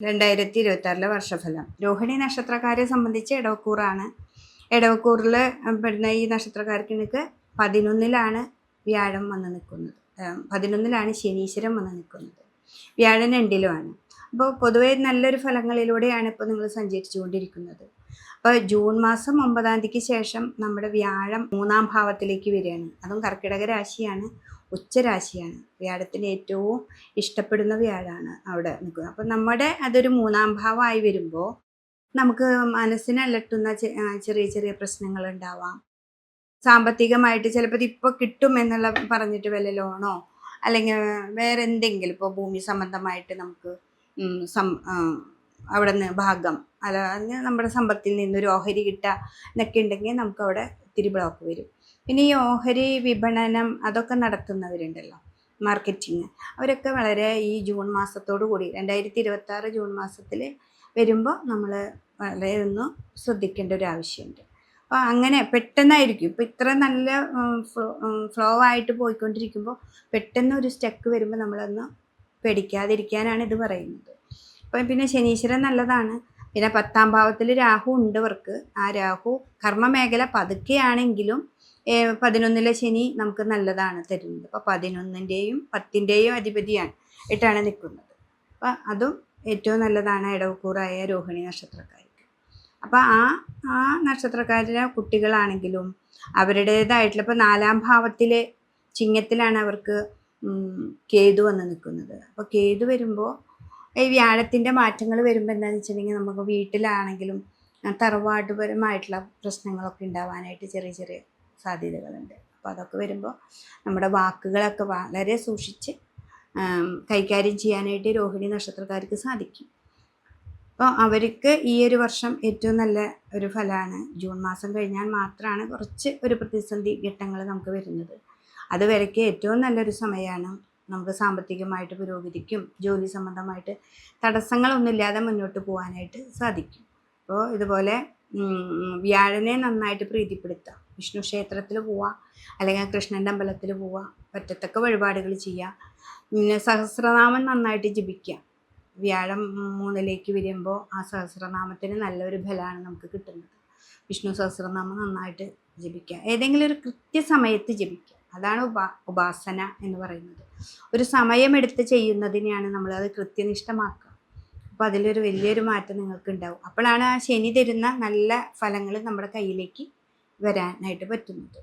രണ്ടായിരത്തി ഇരുപത്തി വർഷഫലം. രോഹിണി നക്ഷത്രക്കാരെ സംബന്ധിച്ച് ഇടവക്കൂറാണ് ഇടവക്കൂറിൽ പെടുന്ന ഈ നക്ഷത്രക്കാർക്ക് എനിക്ക് പതിനൊന്നിലാണ് വ്യാഴം വന്ന് നിൽക്കുന്നത്. പതിനൊന്നിലാണ് ശനീശ്വരം വന്ന് നിൽക്കുന്നത്. വ്യാഴൻ രണ്ടിലുമാണ്. അപ്പോൾ പൊതുവേ നല്ലൊരു ഫലങ്ങളിലൂടെയാണ് ഇപ്പോൾ നിങ്ങൾ സഞ്ചരിച്ചുകൊണ്ടിരിക്കുന്നത്. അപ്പോൾ ജൂൺ മാസം ഒമ്പതാം തീയതിക്ക് ശേഷം നമ്മുടെ വ്യാഴം മൂന്നാം ഭാവത്തിലേക്ക് വരികയാണ്. അതും കർക്കിടക രാശിയാണ് ഉച്ചരാശിയാണ്. വ്യാഴത്തിന് ഏറ്റവും ഇഷ്ടപ്പെടുന്ന വ്യാഴാണ് അവിടെ നിൽക്കുന്നത് അപ്പം നമ്മുടെ അതൊരു മൂന്നാം ഭാവമായി വരുമ്പോൾ നമുക്ക് മനസ്സിനെ അലട്ടുന്ന ചെറിയ ചെറിയ പ്രശ്നങ്ങൾ ഉണ്ടാവാം. സാമ്പത്തികമായിട്ട് ചിലപ്പോൾ ഇപ്പോൾ കിട്ടും എന്നുള്ള പറഞ്ഞിട്ട് വല്ല ലോണോ അല്ലെങ്കിൽ വേറെ എന്തെങ്കിലും ഇപ്പോൾ ഭൂമി സംബന്ധമായിട്ട് നമുക്ക് സം അവിടെ നിന്ന് ഭാഗം. അല്ല നമ്മുടെ സമ്പത്തിൽ നിന്നൊരു ഓഹരി കിട്ടുക എന്നൊക്കെ ഉണ്ടെങ്കിൽ നമുക്ക് അവിടെ ഇത്തിരി ബ്ലോക്ക് വരും. പിന്നെ ഈ ഓഹരി വിപണനം അതൊക്കെ നടത്തുന്നവരുണ്ടല്ലോ മാർക്കറ്റിങ് അവരൊക്കെ വളരെ ഈ ജൂൺ മാസത്തോടു കൂടി രണ്ടായിരത്തി ഇരുപത്തി ആറ് ജൂൺ മാസത്തിൽ വരുമ്പോൾ നമ്മൾ വളരെ ഒന്ന് ശ്രദ്ധിക്കേണ്ട ഒരു ആവശ്യമുണ്ട്. അപ്പോൾ അങ്ങനെ പെട്ടെന്നായിരിക്കും. ഇപ്പോൾ ഇത്ര നല്ല ഫ്ലോ ആയിട്ട് പോയിക്കൊണ്ടിരിക്കുമ്പോൾ പെട്ടെന്ന് ഒരു സ്റ്റക്ക് വരുമ്പോൾ നമ്മളൊന്ന് പേടിക്കാതിരിക്കാനാണ് ഇത് പറയുന്നത്. അപ്പം പിന്നെ ശനീശ്വരൻ നല്ലതാണ്. പിന്നെ പത്താം ഭാവത്തിൽ രാഹു ഉണ്ട് ഇവർക്ക്. ആ രാഹു കർമ്മമേഖല പതുക്കെയാണെങ്കിലും പതിനൊന്നിലെ ശനി നമുക്ക് നല്ലതാണ് തരുന്നത്. അപ്പോൾ പതിനൊന്നിന്റെയും പത്തിന്റെയും അധിപതിയാണ് ഇട്ടാണ് നിൽക്കുന്നത്. അപ്പം അതും ഏറ്റവും നല്ലതാണ് ഇടവക്കൂറായ രോഹിണി നക്ഷത്രക്കാർക്ക് അപ്പോൾ ആ ആ നക്ഷത്രക്കാരുടെ കുട്ടികളാണെങ്കിലും അവരുടേതായിട്ടുള്ള ഇപ്പോൾ നാലാം ഭാവത്തിലെ ചിങ്ങത്തിലാണ് അവർക്ക് കേതു വന്ന് നിൽക്കുന്നത്. അപ്പോൾ കേതു വരുമ്പോൾ ഈ വ്യാഴത്തിന്റെ മാറ്റങ്ങൾ വരുമ്പോൾ എന്താണെന്ന് വെച്ചിട്ടുണ്ടെങ്കിൽ നമുക്ക് വീട്ടിലാണെങ്കിലും തറവാട്ടുപരമായിട്ടുള്ള പ്രശ്നങ്ങളൊക്കെ ഉണ്ടാവാനായിട്ട് ചെറിയ ചെറിയ സാധ്യതകളുണ്ട്. അപ്പോൾ അതൊക്കെ വരുമ്പോൾ നമ്മുടെ വാക്കുകളൊക്കെ വളരെ സൂക്ഷിച്ച് കൈകാര്യം ചെയ്യാനായിട്ട് രോഹിണി നക്ഷത്രക്കാർക്ക് സാധിക്കും. അപ്പോൾ അവർക്ക് ഈ ഒരു വർഷം ഏറ്റവും നല്ല ഒരു ഫലമാണ് ജൂൺ മാസം കഴിഞ്ഞാൽ മാത്രമാണ് കുറച്ച് ഒരു പ്രതിസന്ധി ഘട്ടങ്ങൾ നമുക്ക് വരുന്നത്. അതുവരയ്ക്ക് ഏറ്റവും നല്ലൊരു സമയമാണ്. നമുക്ക് സാമ്പത്തികമായിട്ട് പുരോഗതിക്കും ജോലി സംബന്ധമായിട്ട് തടസ്സങ്ങളൊന്നുമില്ലാതെ മുന്നോട്ട് പോകാനായിട്ട് സാധിക്കും. അപ്പോൾ ഇതുപോലെ വ്യാഴനെ നന്നായിട്ട് പ്രീതിപ്പെടുത്തുക. വിഷ്ണു ക്ഷേത്രത്തിൽ പോവുക അല്ലെങ്കിൽ കൃഷ്ണന്റെ അമ്പലത്തിൽ പോവുക പറ്റത്തക്ക വഴിപാടുകൾ ചെയ്യുക. പിന്നെ സഹസ്രനാമം നന്നായിട്ട് ജപിക്കുക. വ്യാഴം മൂന്നിലേക്ക് വരുമ്പോൾ ആ സഹസ്രനാമത്തിന് നല്ലൊരു ഫലമാണ് നമുക്ക് കിട്ടുന്നത്. വിഷ്ണു സഹസ്രനാമം നന്നായിട്ട് ജപിക്കുക. ഏതെങ്കിലും ഒരു കൃത്യസമയത്ത് ജപിക്കുക. അതാണ് ഉപാ ഉപാസന എന്ന് പറയുന്നത്. ഒരു സമയമെടുത്ത് ചെയ്യുന്നതിനെയാണ് നമ്മൾ അത് കൃത്യനിഷ്ഠമാക്കുക. അപ്പോൾ അതിലൊരു വലിയൊരു മാറ്റം നിങ്ങൾക്ക് ഉണ്ടാവും അപ്പോഴാണ് ആ ശനി തരുന്ന നല്ല ഫലങ്ങൾ നമ്മുടെ കയ്യിലേക്ക് വരാനായിട്ട് പറ്റുന്നത്.